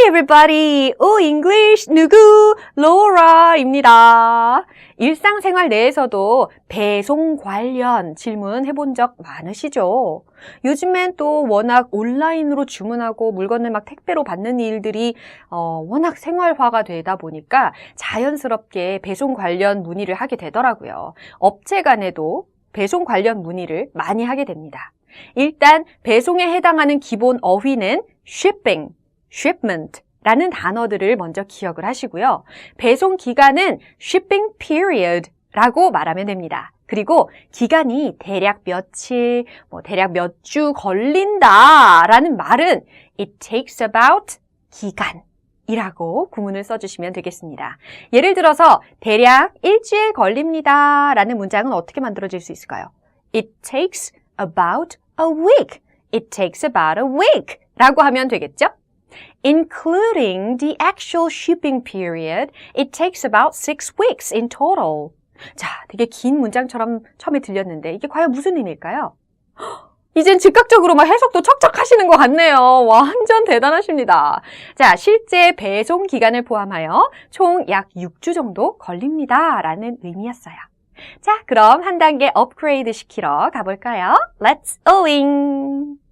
Hi everybody. 오 English 누구? 로라입니다. 일상생활 내에서도 배송 관련 질문 해본 적 많으시죠? 요즘엔 또 워낙 온라인으로 주문하고 물건을 막 택배로 받는 일들이 어, 워낙 생활화가 되다 보니까 자연스럽게 배송 관련 문의를 하게 되더라고요. 업체 간에도 배송 관련 문의를 많이 하게 됩니다. 일단 배송에 해당하는 기본 어휘는 shipping, shipment 라는 단어들을 먼저 기억을 하시고요. 배송 기간은 shipping period 라고 말하면 됩니다. 그리고 기간이 대략 며칠, 뭐 대략 몇 주 걸린다 라는 말은 it takes about 기간 이라고 구문을 써주시면 되겠습니다. 예를 들어서 대략 일주일 걸립니다 라는 문장은 어떻게 만들어질 수 있을까요? It takes about a week. It takes about a week 라고 하면 되겠죠? Including the actual shipping period, it takes about six weeks in total. 자, 되게 긴 문장처럼 처음에 들렸는데 이게 과연 무슨 의미일까요? 이젠 즉각적으로 막 해석도 척척 하시는 것 같네요. 완전 대단하십니다. 자, 실제 배송 기간을 포함하여 총 약 6주 정도 걸립니다. 라는 의미였어요. 자, 그럼 한 단계 업그레이드 시키러 가볼까요? Let's going!